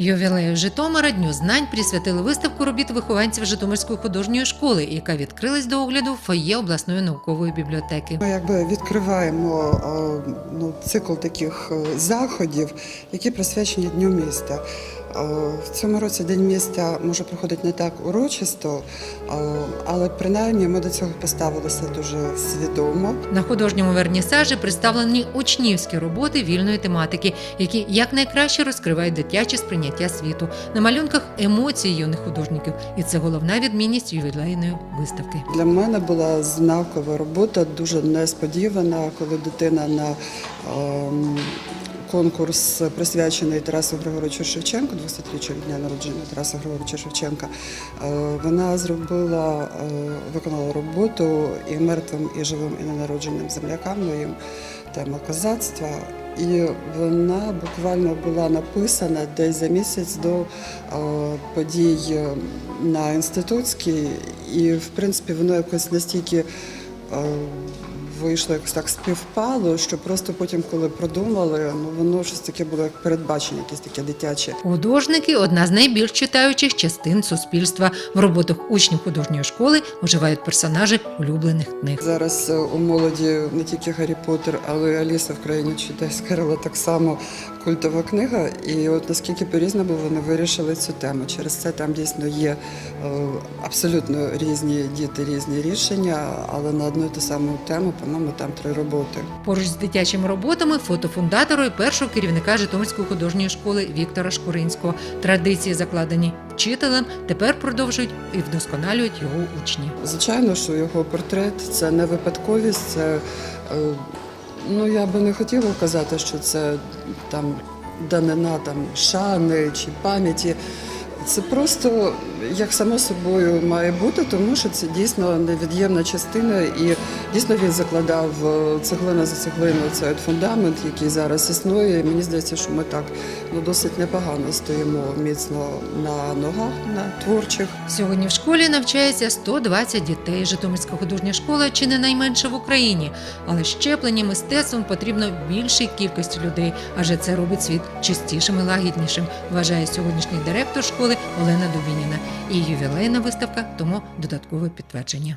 Ювілею Житомира Дню знань присвятили виставку робіт вихованців Житомирської художньої школи, яка відкрилась до огляду в фойє обласної наукової бібліотеки. Ми якби відкриваємо е, ну, цикл таких е, заходів, які присвячені Дню міста. Е, В цьому році День міста може проходити не так урочисто, е, але принаймні ми до цього поставилися дуже свідомо. На художньому вернісажі представлені учнівські роботи вільної тематики, які якнайкраще розкривають дитяче сприйняття світу. На малюнках емоції юних художників, і це головна відмінність ювілейної виставки. Для мене була знакова робота, дуже несподівана, коли дитина на ем, конкурс, присвячений Тарасу Григоровичу Шевченку, 200-річчю від дня народження Тараса Григоровича Шевченка. е, Вона зробила, е, виконала роботу і мертвим, і живим, і ненародженим землякам моїм тема козацтва. І вона буквально була написана десь за місяць до е, подій на інститутській, і в принципі воно якось настільки вийшло якось так співпало, що просто потім, коли продумали, ну воно щось таке було як передбачення, якесь таке дитяче. Художники одна з найбільш читаючих частин суспільства. В роботах учнів художньої школи оживають персонажі улюблених книг. Зараз е, у молоді не тільки Гаррі Поттер, але й Аліса в країні чудес Керла так само культова книга. І от наскільки по-різному вони вирішили цю тему. Через це там дійсно є е, абсолютно різні діти, різні рішення, але на одну і ту саму тему, по-моєму, там три роботи. Поруч з дитячими роботами фото фундатору і першого керівника Житомирської художньої школи Віктора Шкуринського. Традиції, закладені вчителем, тепер продовжують і вдосконалюють його учні. Звичайно, що його портрет це не випадковість, це е, ну я би не хотіла казати, що це там данина там шани чи пам'яті. Це просто як само собою має бути, тому що це дійсно невід'ємна частина, і дійсно він закладав е, цеглина за цеглиною цей фундамент, який зараз існує. І мені здається, що ми так ну досить непогано стоїмо міцно на ногах, на творчих. Сьогодні в школі навчається 120 дітей. Житомирська художня школа чи не найменша в Україні, але щеплення мистецтвом потрібно більшій кількості людей, адже це робить світ чистішим і лагіднішим. Вважає сьогоднішній директор школи Олена Дубініна. І ювілейна виставка тому додаткове підтвердження.